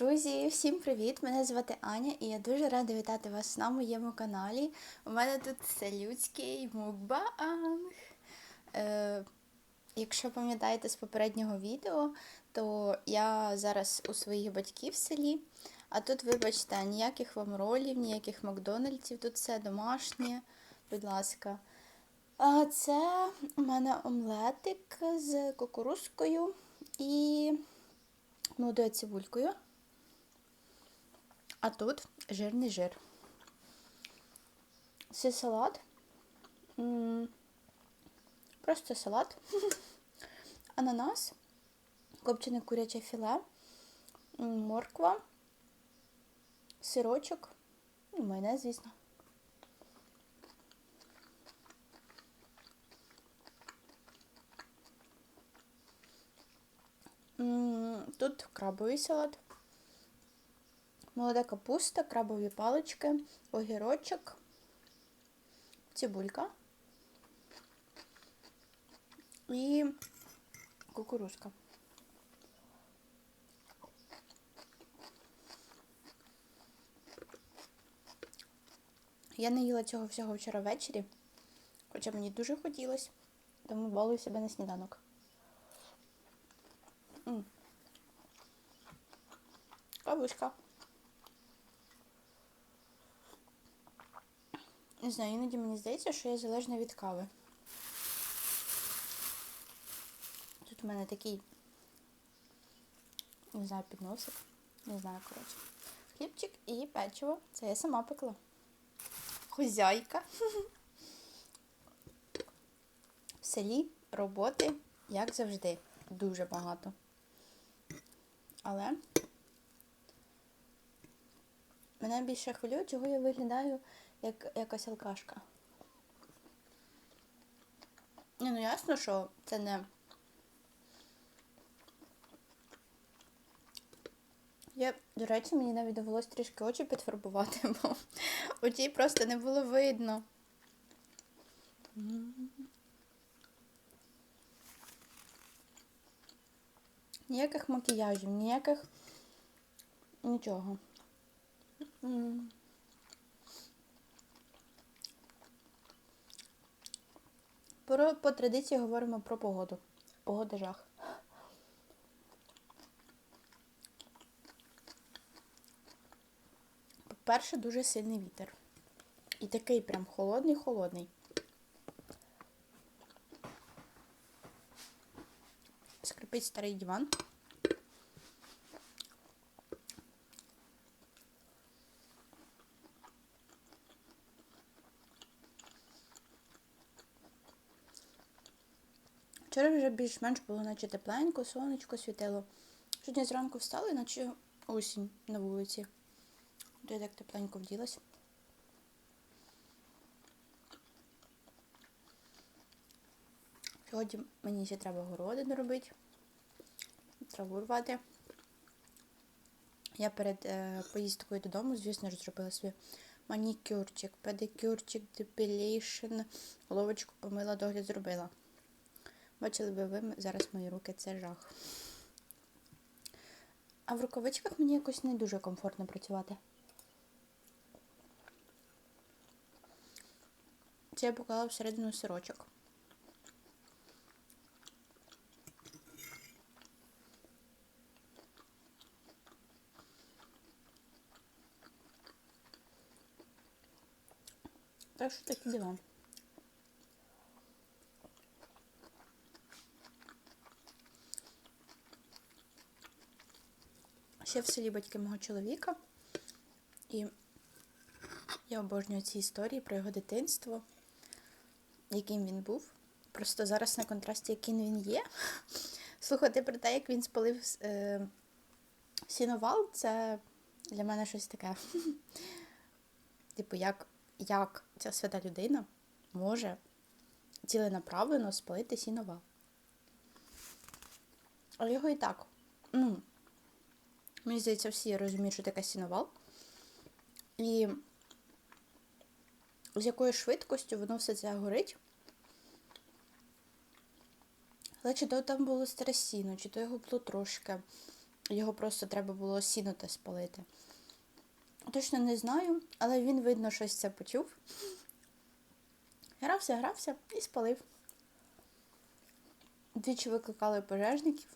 Друзі, всім привіт! Мене звати Аня і я дуже рада вітати вас на моєму каналі. У мене тут селюдський мукбанг. Е, якщо пам'ятаєте з попереднього відео, то я зараз у своїх батьків в селі. А тут, вибачте, ніяких вам ролів, ніяких Макдональдсів, тут все домашнє, будь ласка. А це у мене омлетик з кукурузкою і молодою цибулькою. А тут жирний жир. Це салат. Просто салат. Ананас, копчене куряче філе, морква, сирочок, і майонез, звісно. Тут крабовий салат, молода капуста, крабові палички, огірочок, цибулька і кукурузка. Я не їла цього всього вчора ввечері, хоча мені дуже хотілося, тому балую себе на сніданок. М. Не знаю, іноді мені здається, що я залежна від кави. Тут у мене такий, не знаю, підносик. Не знаю, коротше. Хлібчик і печиво. Це я сама пекла. Хозяйка. В селі роботи, як завжди, дуже багато. Але мене більше хвилює, чого я виглядаю як якась алкашка. Ні, ну ясно, що це не. Я, до речі, мені навіть довелось трішки очі підфарбувати, бо очі просто не було видно. Ніяких макіяжів, ніяких нічого. Про, по традиції говоримо про погоду. Погода жах. По-перше, дуже сильний вітер. І такий прям холодний-холодний. Скрипить старий диван. Вчора вже більш-менш було наче тепленько, сонечко світило. Сьогодні зранку встали, наче осінь на вулиці. Де так тепленько вділась. Сьогодні мені ще треба городи доробити, траву рвати. Я перед е, поїздкою додому, звісно ж, зробила свій манікюрчик, педикюрчик, депілейшн, головочку помила, догляд зробила. Бачили би ви зараз мої руки, це жах. А в рукавичках мені якось не дуже комфортно працювати. Це я поклала всередину сирочок. Так що такі діла. Ще в селі батьки мого чоловіка. І я обожнюю ці історії про його дитинство, яким він був. Просто зараз на контрасті, яким він є. Слухати про те, як він спалив е, сіновал, це для мене щось таке. Типу, як, як ця свята людина може ціленаправлено спалити сіновал. Але його і так. Ну, Мені здається, всі розуміють, що таке сіновал. І з якою швидкістю воно все це горить. Але чи то там було старе сіно, чи то його було трошки. його просто треба було сінути спалити. Точно не знаю, але він, видно, щось це почув. Грався, грався і спалив. Двічі викликали пожежників.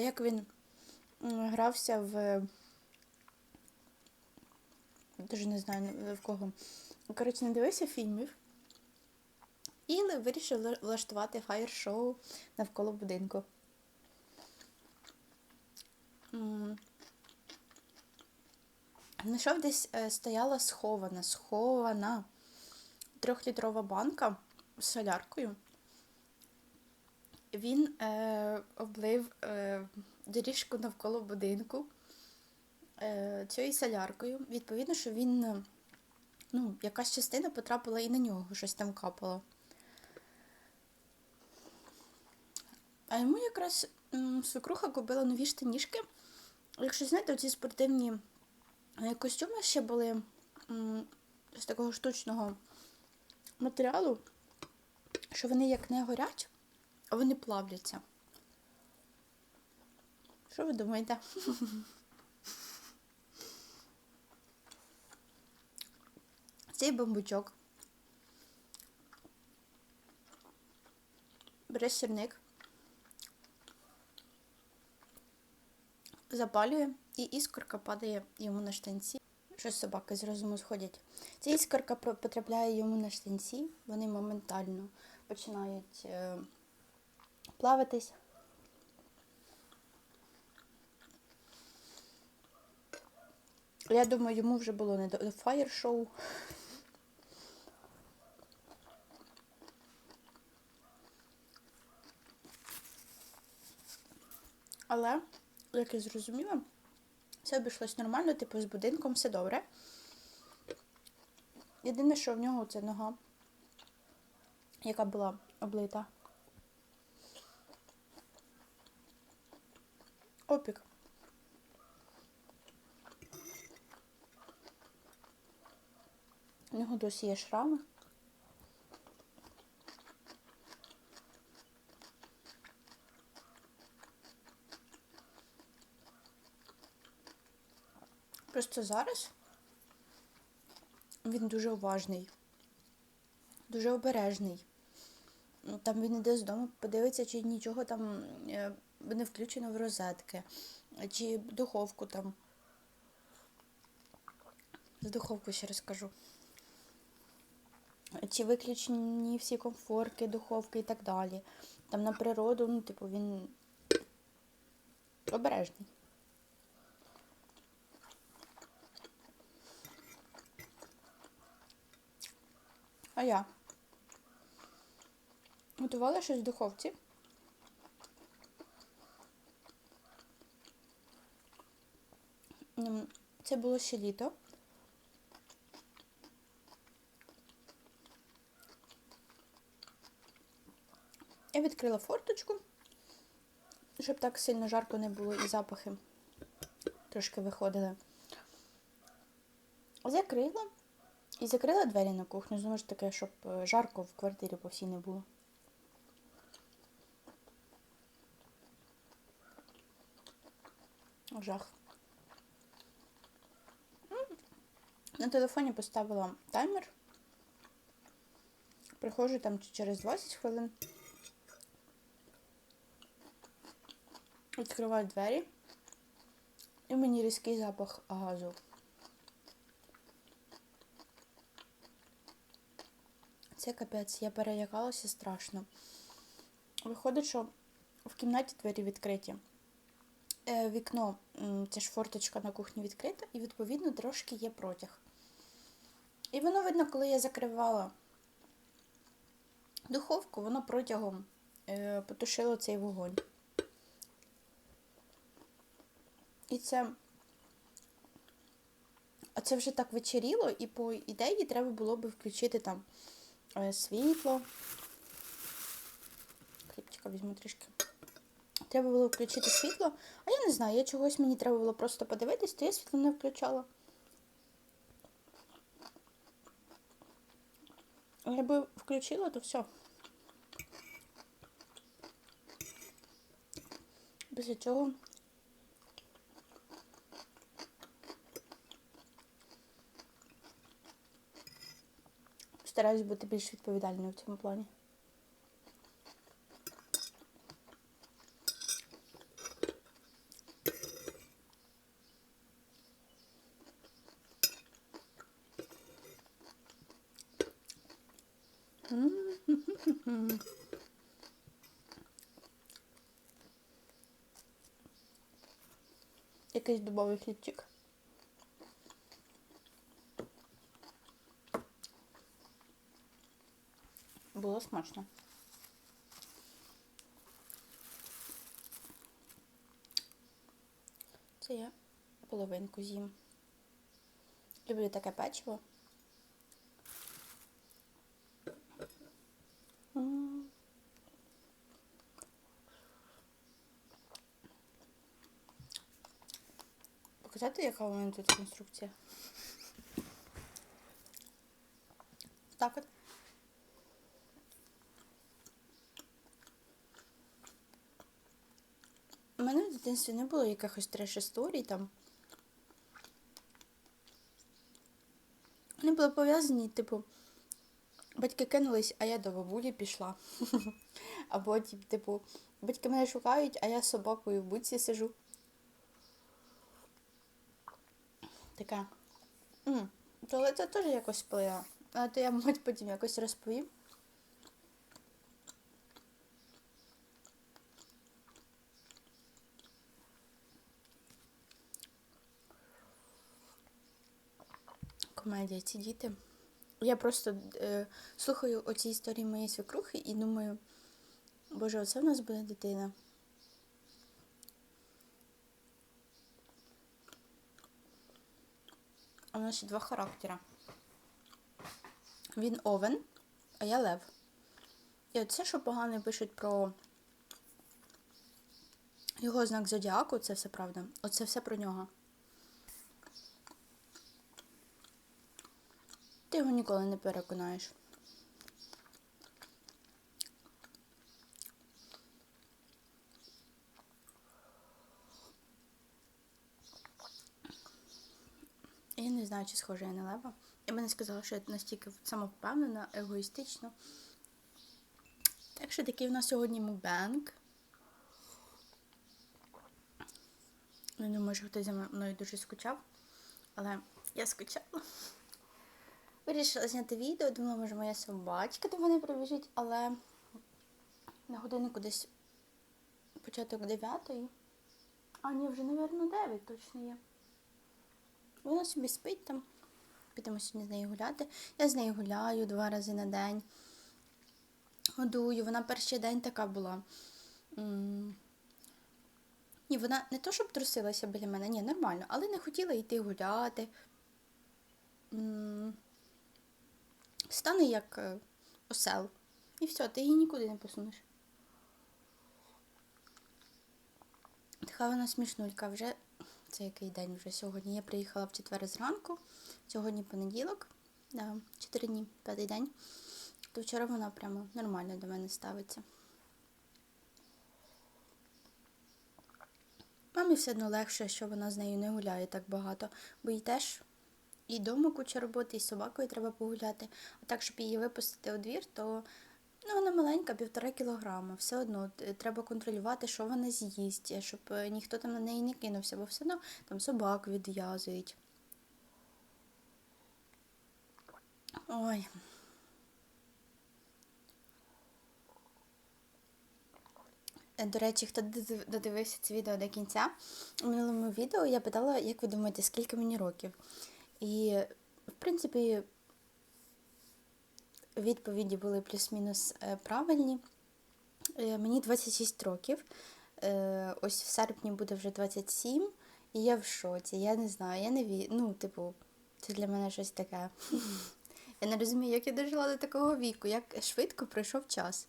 Як він грався в. Дуже не знаю в кого. Коротше, не дивився фільмів. І вирішив влаштувати фаєр-шоу навколо будинку. Знайшов десь е, стояла схована, схована трьохлітрова банка з соляркою. Він е, облив е, доріжку навколо будинку е, цією соляркою. Відповідно, що він, е, ну, якась частина потрапила і на нього, щось там капало. А йому якраз м, свекруха купила нові штанішки. Якщо знаєте, оці спортивні е, костюми ще були м, з такого штучного матеріалу, що вони як не горять, вони плавляться. Що ви думаєте? Цей бамбучок. Бере запалює, і іскорка падає йому на штанці. Щось собаки з розуму сходять. Ця іскорка потрапляє йому на штанці, вони моментально починають плаватись. Я думаю, йому вже було не до фаєр-шоу. Але, як я зрозуміла, все обійшлось нормально, типу з будинком все добре. Єдине, що в нього це нога, яка була облита. Опік. У нього досі є шрами. Просто зараз він дуже уважний, дуже обережний. Ну, Там він іде з дому, подивиться, чи нічого там е, не включено в розетки, чи духовку там. З духовку ще раз кажу. Чи виключені всі комфорки, духовки і так далі. Там на природу, ну, типу, він обережний. А я готувала щось в духовці. Це було ще літо. Я відкрила форточку, щоб так сильно жарко не було і запахи трошки виходили. Закрила і закрила двері на кухню, знову ж таки, щоб е, жарко в квартирі по всій не було. Жах. На телефоні поставила таймер. Приходжу там через 20 хвилин. Відкриваю двері. І мені різкий запах газу. Це капець, я перелякалася страшно. Виходить, що в кімнаті двері відкриті. Е, вікно, ця ж форточка на кухні відкрита, і, відповідно, трошки є протяг. І воно видно, коли я закривала духовку, воно протягом е, потушило цей вогонь. І це. А це вже так вечеріло, і по ідеї треба було би включити там е, світло. Хлібчика візьму трішки. Треба було включити світло, а я не знаю, я чогось мені треба було просто подивитись, то я світло не включала. Якби включила, то все. Після цього стараюсь бути більш відповідальною в цьому плані. Якийсь дубовий хлібчик. Було смачно. Це я половинку з'їм. Люблю таке печиво. Показати, яка у мене тут конструкція? Так от. У мене в дитинстві не було якихось треш історій там. Вони були пов'язані, типу, батьки кинулись, а я до бабулі пішла. Або, типу, батьки мене шукають, а я з собакою в буці сижу. Таке. М, Але це теж якось впливає. А то я, мабуть, потім якось розповім. Комедія, ці діти. Я просто е, слухаю оці історії моєї свекрухи і думаю, боже, оце в нас буде дитина. А в нас ще два характера. Він овен, а я лев. І оце, що погано пишуть про його знак зодіаку, це все правда. Оце все про нього. Ти його ніколи не переконаєш. Я не знаю, чи схожа я на лева. Я би не сказала, що я настільки самовпевнена, егоїстична. Так що такий у нас сьогодні мукбанк. Не думаю, що хтось за мною дуже скучав, але я скучала. Вирішила зняти відео, думала, може моя собачка до мене прибіжить, але на годиннику десь початок 9. А, ні, вже, мабуть, 9 точно є. Вона собі спить там. Підемо сьогодні з нею гуляти. Я з нею гуляю два рази на день. Годую. Вона перший день така була. Ні, вона не то, щоб трусилася біля мене, ні, нормально, але не хотіла йти гуляти. Стане як е, осел. І все, ти її нікуди не посунеш. Така вона смішнулька. Вже це який день вже сьогодні. Я приїхала в четвер зранку. Сьогодні понеділок, да, 4 дні, п'ятий день. То вчора вона прямо нормально до мене ставиться. Мамі все одно легше, що вона з нею не гуляє так багато, бо їй теж і дома куча роботи, і собакою треба погуляти. А так, щоб її випустити у двір, то ну, вона маленька, півтора кілограма. Все одно е, треба контролювати, що вона з'їсть, е, щоб е, ніхто там на неї не кинувся, бо все одно там собак відв'язують. Ой. До речі, хто додивився це відео до кінця, у минулому відео я питала, як ви думаєте, скільки мені років? І, в принципі, відповіді були плюс-мінус е, правильні. Е, Мені 26 років. Е, Ось в серпні буде вже 27, і я в шоці. Я не знаю, я не ві... Ну, типу, це для мене щось таке. Я не розумію, як я дожила до такого віку, як швидко пройшов час.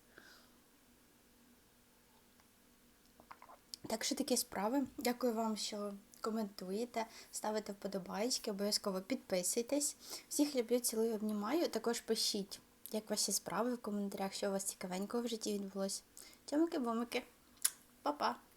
Так що такі справи. Дякую вам, що коментуєте, ставите вподобайки, обов'язково підписуйтесь. Всіх люблю, цілую, обнімаю. Також пишіть як ваші справи в коментарях, що у вас цікавенького в житті відбулося. Тьомики-бомики. Па-па!